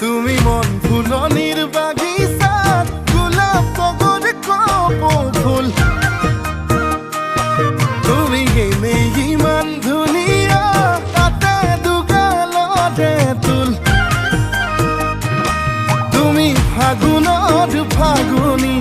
তুমি মন ফুলনির বাগিচাত গোলাপ তগর কপ ফুল। তুমি গেলে ইমান ধুনীয়া তাতে দুগালতে তুল। তুমি ফাগুনত ফাগুনি